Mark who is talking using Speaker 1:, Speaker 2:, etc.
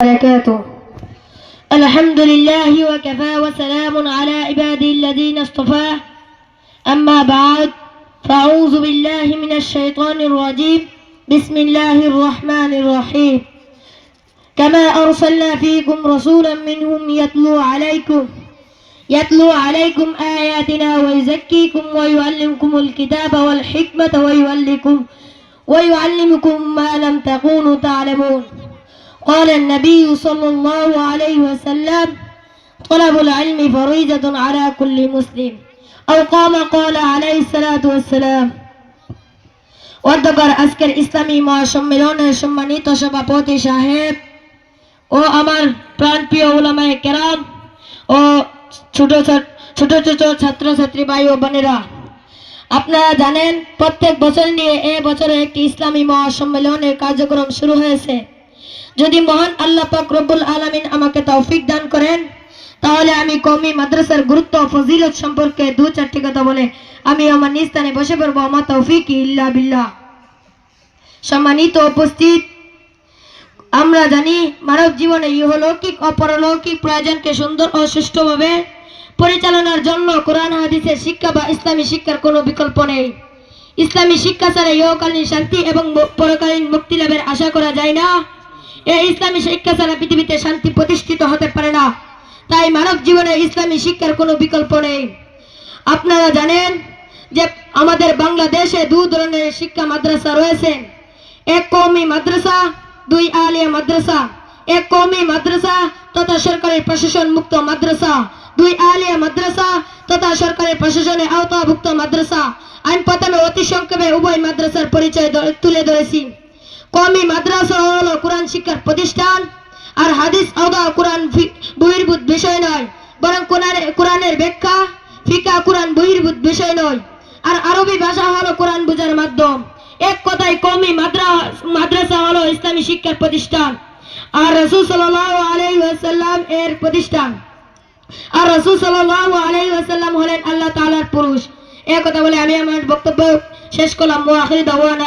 Speaker 1: وبركاته. الحمد لله وكفى وسلام على عباده الذين اصطفاه أما بعد فأعوذ بالله من الشيطان الرجيم. بسم الله الرحمن الرحيم. كما أرسلنا فيكم رسولا منهم يتلو عليكم يتلو عليكم آياتنا ويزكيكم ويعلمكم الكتاب والحكمة ويعلمكم ويعلمكم ما لم تكونوا تعلمون. قال النبي صلى الله عليه وسلم طلب العلم فريضة على كل مسلم أو قام قال عليه الصلاة والسلام অধ্যকার আজকের ইসলামী মহাসম্মেলনের সম্মানিত সভাপতি সাহেব ও আমার প্রাণপ্রিয় ওলামায়ে কেরাম ও ছোট ছোট ছোট ছোট ছাত্রছাত্রী ভাই ও বোনেরা আপনারা জানেন প্রত্যেক বছর নিয়ে এ বছরে একটি ইসলামী মহাসম্মেলনের কার্যক্রম শুরু হয়েছে যদি মহান আল্লাহ পাক রব্বুল আলামিন আমাকে তৌফিক দান করেন, তাহলে আমি কওমি মাদ্রাসার গুরুত্ব ফজিলত সম্পর্কে দু চারটি কথা বলে আমি আমার নিজ স্থানে বসে পড়ব। আমার তৌফিক ইল্লা বিল্লাহ। সম্মানিত উপস্থিত, আমরা জানি মানব জীবনে ইহলৌকিক ও পরলৌকিক প্রয়োজনকে সুন্দর ও সুষ্ঠুভাবে পরিচালনার জন্য কোরআন, হাদিসের শিক্ষা বা ইসলামী শিক্ষার কোনো বিকল্প নেই। ইসলামী শিক্ষা ছাড়া ইহকালীন শান্তি এবং পরকালীন মুক্তি লাভের আশা করা যায় না। এই ইসলামী শিক্ষা ছাড়া পৃথিবীতে শান্তি প্রতিষ্ঠিত হতে পারে না। তাই মানব জীবনে ইসলামী শিক্ষার কোনো বিকল্প নেই। আপনারা জানেন যে আমাদের বাংলাদেশে দু ধরনের শিক্ষা মাদ্রাসা রয়েছে। এক কওমি মাদ্রাসা, দুই আলিয়া মাদ্রাসা। এক কওমি মাদ্রাসা তথা সরকারের প্রশাসন মুক্ত মাদ্রাসা। দুই আলিয়া মাদ্রাসা তথা সরকারের প্রশাসনের আওতাভুক্ত মাদ্রাসা। আমি প্রথমে অতি সংক্ষেপে উভয় মাদ্রাসার পরিচয় তুলে ধরেছি। কওমি মাদ্রাসা হলো কোরআন শিক্ষার প্রতিষ্ঠান, আর হাদিস আদা কোরআন বহির্ভূত বিষয় নয়, বরং কোরআনের ব্যাখ্যা, ফিকা কোরআন বহির্ভূত বিষয় নয়, আর আরবি ভাষা হলো কোরআন বোঝার মাধ্যম। এক কথায় কমি মাদ্রা, মাদ্রাসা হলো ইসলামী শিক্ষার প্রতিষ্ঠান, আর রসুল আলাইহি ওয়াসাল্লাম এর প্রতিষ্ঠান। আর রসুল সাল্লাল্লাহু আলাইহি ওয়াসাল্লাম হলেন আল্লাহ তাআলার পুরুষ। কথা বলে আমি আমার বক্তব্য শেষ করলাম। ওয়া আখির দাওয়ানা